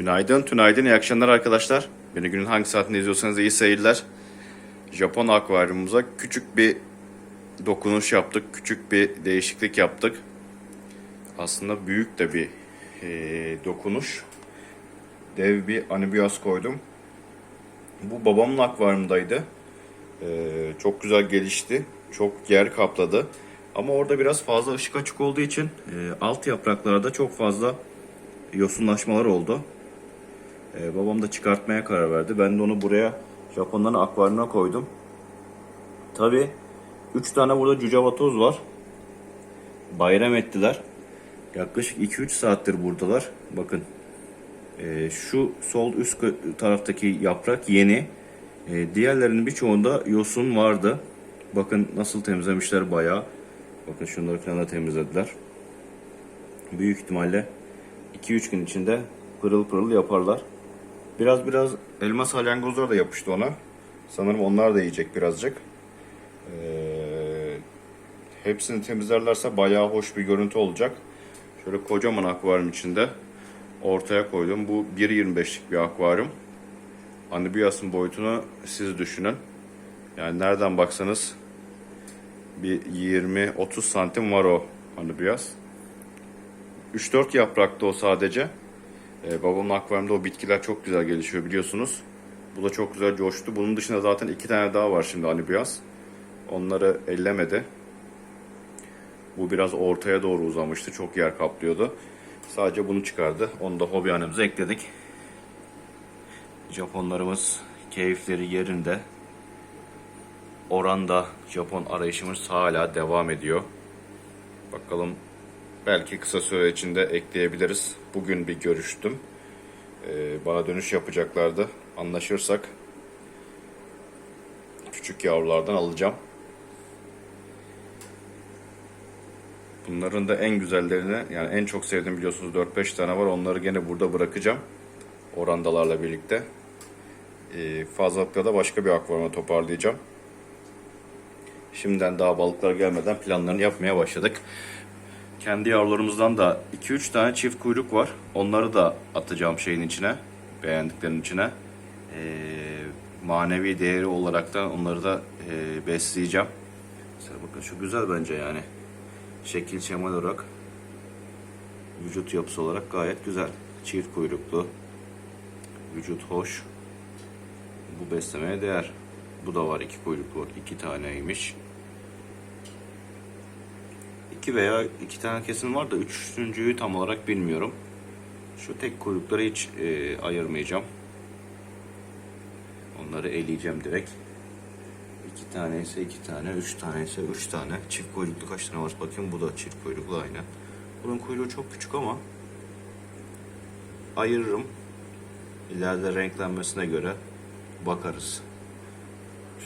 Günaydın, tünaydın, iyi akşamlar arkadaşlar. Beni günün hangi saatinde izliyorsanız iyi seyirler. Japon akvaryumumuza küçük bir dokunuş yaptık, küçük bir değişiklik yaptık. Aslında büyük de bir eee, dokunuş. Dev bir anibiyas koydum. Bu babamın akvaryumdaydı. Eee, çok güzel gelişti, çok yer kapladı. Ama orada biraz fazla ışık açık olduğu için eee, alt yapraklarda çok fazla yosunlaşmalar oldu. Ee, babam da çıkartmaya karar verdi. Ben de onu buraya Japonların akvaryumuna koydum. Tabi 3 tane burada cücevatoz var. Bayram ettiler. Yaklaşık 2-3 saattir buradalar. Bakın ee, şu sol üst taraftaki yaprak yeni. Ee, diğerlerinin birçoğunda yosun vardı. Bakın nasıl temizlemişler bayağı. Bakın şunları falan da temizlediler. Büyük ihtimalle 2-3 gün içinde pırıl pırıl yaparlar. Biraz biraz elma salyangozlar da yapıştı ona. Sanırım onlar da yiyecek birazcık. Ee, hepsini temizlerlerse bayağı hoş bir görüntü olacak. Şöyle kocaman akvaryum içinde ortaya koydum. Bu 1.25'lik bir akvaryum. Anibiyas'ın boyutunu siz düşünün. Yani nereden baksanız bir 20-30 santim var o anibiyas. 3-4 yaprakta o sadece. Ee, babamın akvaryumda o bitkiler çok güzel gelişiyor biliyorsunuz. Bu da çok güzel coştu. Bunun dışında zaten iki tane daha var şimdi anibiyas. Onları ellemedi. Bu biraz ortaya doğru uzamıştı. Çok yer kaplıyordu. Sadece bunu çıkardı. Onu da hobi hanemize ekledik. Japonlarımız keyifleri yerinde. Oranda Japon arayışımız hala devam ediyor. Bakalım belki kısa süre içinde ekleyebiliriz. Bugün bir görüştüm. Ee, bana dönüş yapacaklardı. Anlaşırsak küçük yavrulardan alacağım. Bunların da en güzellerini yani en çok sevdiğim biliyorsunuz 4-5 tane var. Onları gene burada bırakacağım. Orandalarla birlikte. Ee, fazlalıkla da başka bir akvaryuma toparlayacağım. Şimdiden daha balıklar gelmeden planlarını yapmaya başladık. Kendi yavrularımızdan da 2-3 tane çift kuyruk var. Onları da atacağım şeyin içine. Beğendiklerinin içine. Ee, manevi değeri olarak da onları da e, besleyeceğim. Mesela bakın şu güzel bence yani. Şekil şemal olarak vücut yapısı olarak gayet güzel. Çift kuyruklu. Vücut hoş. Bu beslemeye değer. Bu da var iki kuyruklu. iki taneymiş. İki veya iki tane kesin var da üçüncüyü tam olarak bilmiyorum. Şu tek kuyrukları hiç e, ayırmayacağım. Onları eleyeceğim direkt. İki tane ise iki tane, üç tane ise üç tane. Çift kuyruklu kaç tane var? Bakayım bu da çift kuyruklu aynı. Bunun kuyruğu çok küçük ama ayırırım. İleride renklenmesine göre bakarız.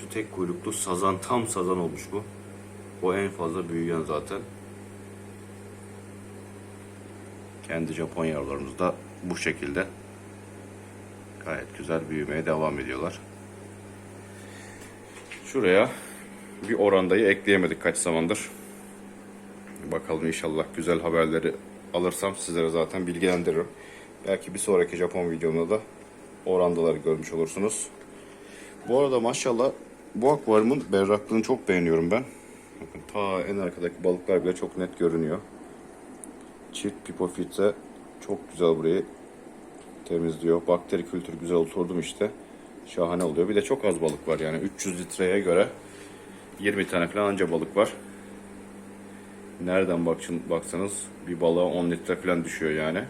Şu tek kuyruklu sazan tam sazan olmuş bu. O en fazla büyüyen zaten. Kendi Japon yavrularımız da bu şekilde gayet güzel büyümeye devam ediyorlar. Şuraya bir orandayı ekleyemedik kaç zamandır. Bakalım inşallah güzel haberleri alırsam sizlere zaten bilgilendiririm. Belki bir sonraki Japon videomda da orandaları görmüş olursunuz. Bu arada maşallah bu akvaryumun berraklığını çok beğeniyorum ben. Bakın ta en arkadaki balıklar bile çok net görünüyor. Çift pipofitse çok güzel burayı temizliyor. Bakteri kültürü güzel oturdum işte. Şahane oluyor. Bir de çok az balık var yani 300 litreye göre 20 tane falan anca balık var. Nereden bakın, baksanız bir balığa 10 litre falan düşüyor yani.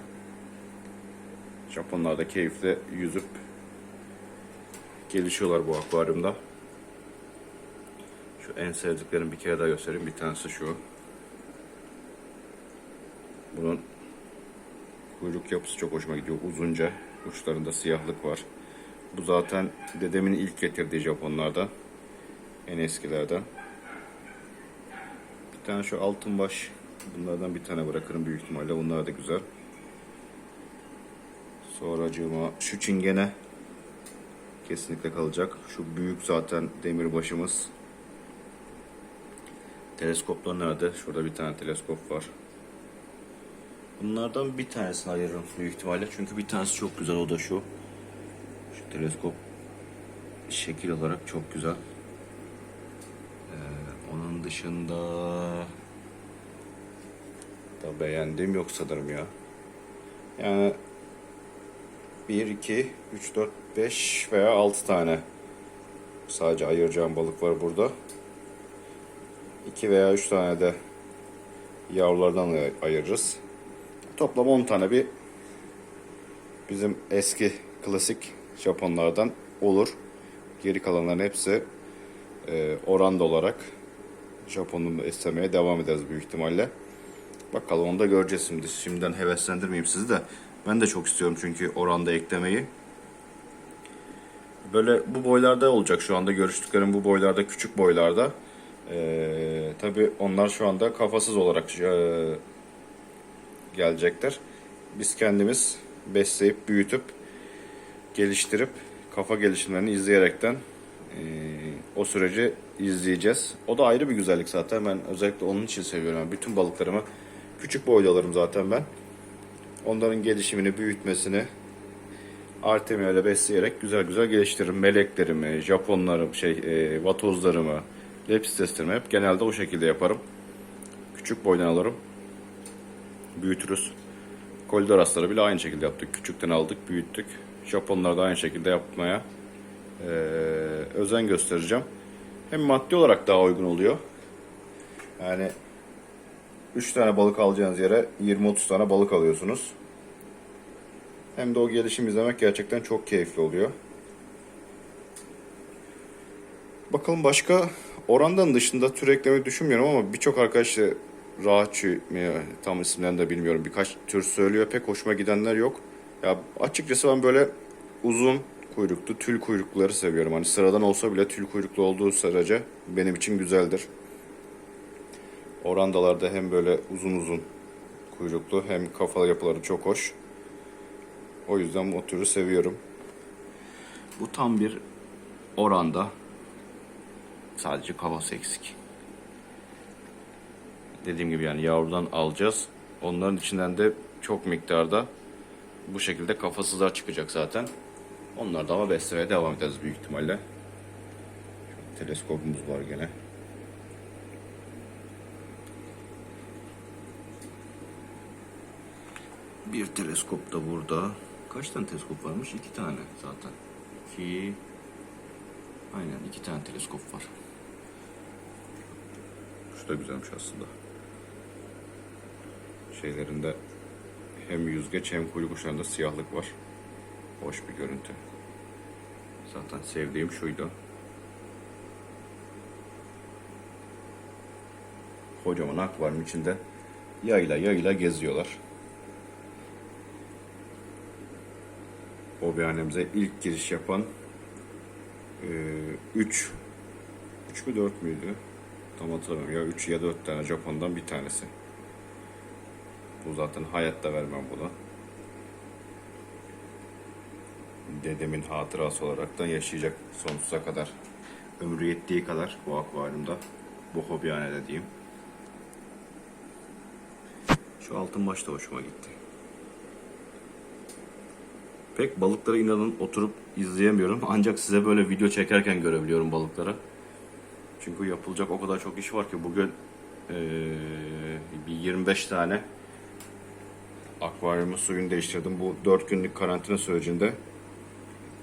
Japonlar da keyifle yüzüp gelişiyorlar bu akvaryumda. Şu en sevdiklerim bir kere daha göstereyim. Bir tanesi şu. Bunun kuyruk yapısı çok hoşuma gidiyor. Uzunca. Uçlarında siyahlık var. Bu zaten dedemin ilk getirdiği Japonlardan. En eskilerden. Bir tane şu altın baş. Bunlardan bir tane bırakırım büyük ihtimalle. Bunlar da güzel. Sonracığıma şu çingene kesinlikle kalacak. Şu büyük zaten demirbaşımız. Teleskoplar nerede? Şurada bir tane teleskop var. Bunlardan bir tanesini ayırırım büyük ihtimalle. Çünkü bir tanesi çok güzel o da şu. Şu teleskop şekil olarak çok güzel. Ee, onun dışında da beğendiğim yok sanırım ya. Yani 1, 2, 3, 4, 5 veya 6 tane sadece ayıracağım balık var burada. 2 veya 3 tane de yavrulardan ay- ayırırız. Toplam 10 tane bir bizim eski klasik Japonlardan olur. Geri kalanların hepsi e, oranda olarak Japon'u istemeye devam ederiz büyük ihtimalle. Bakalım onu da göreceğiz şimdi. Şimdiden heveslendirmeyeyim sizi de. Ben de çok istiyorum çünkü oranda eklemeyi. Böyle bu boylarda olacak şu anda görüştüklerim bu boylarda küçük boylarda. Ee, Tabi onlar şu anda kafasız olarak e, gelecekler. Biz kendimiz besleyip büyütüp geliştirip kafa gelişimlerini izleyerekten e, o süreci izleyeceğiz. O da ayrı bir güzellik zaten. Ben özellikle onun için seviyorum. Yani bütün balıklarımı küçük boyda alırım zaten ben. Onların gelişimini, büyütmesini Artemia besleyerek güzel güzel geliştiririm. Meleklerimi, Japonlarım, şey, e, vatozlarımı, lepisteslerimi hep genelde o şekilde yaparım. Küçük boydan alırım. Büyütürüz. Koridorasları bile aynı şekilde yaptık. Küçükten aldık, büyüttük. Japonlar da aynı şekilde yapmaya e, özen göstereceğim. Hem maddi olarak daha uygun oluyor. Yani 3 tane balık alacağınız yere 20-30 tane balık alıyorsunuz. Hem de o gelişim izlemek gerçekten çok keyifli oluyor. Bakalım başka orandan dışında tür eklemeyi düşünmüyorum ama birçok arkadaş rahatçı mı tam isimlerini de bilmiyorum. Birkaç tür söylüyor. Pek hoşuma gidenler yok. Ya açıkçası ben böyle uzun kuyruklu, tül kuyrukluları seviyorum. Hani sıradan olsa bile tül kuyruklu olduğu sürece benim için güzeldir. Orandalarda hem böyle uzun uzun kuyruklu hem kafa yapıları çok hoş. O yüzden o türü seviyorum. Bu tam bir oranda. Sadece kafası eksik. Dediğim gibi yani yavrudan alacağız. Onların içinden de çok miktarda bu şekilde kafasızlar çıkacak zaten. Onlar da ama beslemeye devam edeceğiz büyük ihtimalle. Teleskopumuz var gene. Bir teleskop da burada. Kaç tane teleskop varmış? İki tane zaten. İki... Aynen iki tane teleskop var. Şu da güzelmiş aslında. Şeylerinde hem yüzgeç hem kuyruk siyahlık var. Hoş bir görüntü. Zaten sevdiğim şuydu. Kocaman akvaryum içinde yayla yayla geziyorlar. Hobihanemize ilk giriş yapan 3 3 mü 4 müydü? Tam hatırlamıyorum. Ya 3 ya 4 tane Japon'dan bir tanesi. Bu zaten hayatta vermem bunu. Dedemin hatırası olaraktan yaşayacak sonsuza kadar. Ömrü yettiği kadar bu akvaryumda. Bu hobihanede diyeyim. Şu altın baş da hoşuma gitti. Pek balıkları inanın oturup izleyemiyorum. Ancak size böyle video çekerken görebiliyorum balıkları. Çünkü yapılacak o kadar çok iş var ki bugün eee, bir 25 tane akvaryumun suyunu değiştirdim. Bu 4 günlük karantina sürecinde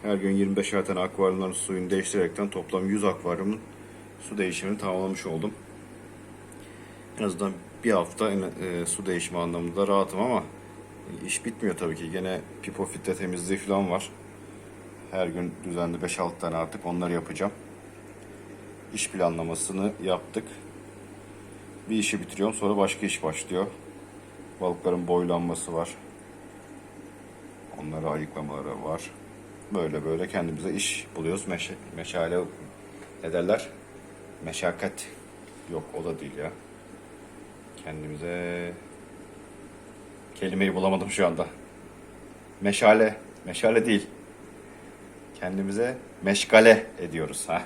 her gün 25 tane akvaryumların suyunu değiştirerekten toplam 100 akvaryumun su değişimini tamamlamış oldum. En azından bir hafta e, su değişimi anlamında rahatım ama iş bitmiyor tabii ki. Gene pipo filtre temizliği falan var. Her gün düzenli 5-6 tane artık onları yapacağım. İş planlamasını yaptık. Bir işi bitiriyorum sonra başka iş başlıyor. Balıkların boylanması var. Onları ayıklamaları var. Böyle böyle kendimize iş buluyoruz. Meşe, meşale ne derler? Meşakkat. Yok o da değil ya. Kendimize kelimeyi bulamadım şu anda. Meşale. Meşale değil. Kendimize meşgale ediyoruz ha.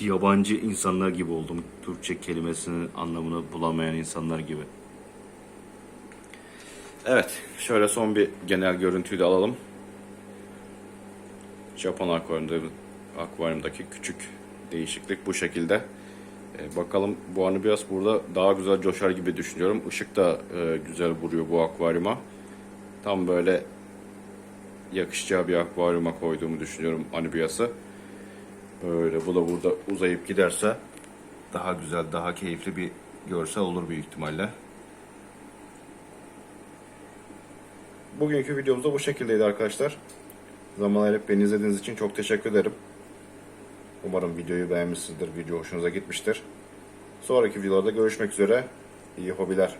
Yabancı insanlar gibi oldum. Türkçe kelimesinin anlamını bulamayan insanlar gibi. Evet, şöyle son bir genel görüntüyü de alalım. Japon akvaryumda, akvaryumdaki küçük değişiklik bu şekilde. Ee, bakalım bu anı burada daha güzel coşar gibi düşünüyorum. Işık da e, güzel vuruyor bu akvaryuma. Tam böyle yakışacağı bir akvaryuma koyduğumu düşünüyorum anibiyası. Böyle bu da burada uzayıp giderse daha güzel, daha keyifli bir görsel olur büyük ihtimalle. Bugünkü videomuz da bu şekildeydi arkadaşlar. Zaman ayırıp beni izlediğiniz için çok teşekkür ederim. Umarım videoyu beğenmişsinizdir, video hoşunuza gitmiştir. Sonraki videolarda görüşmek üzere. İyi hobiler.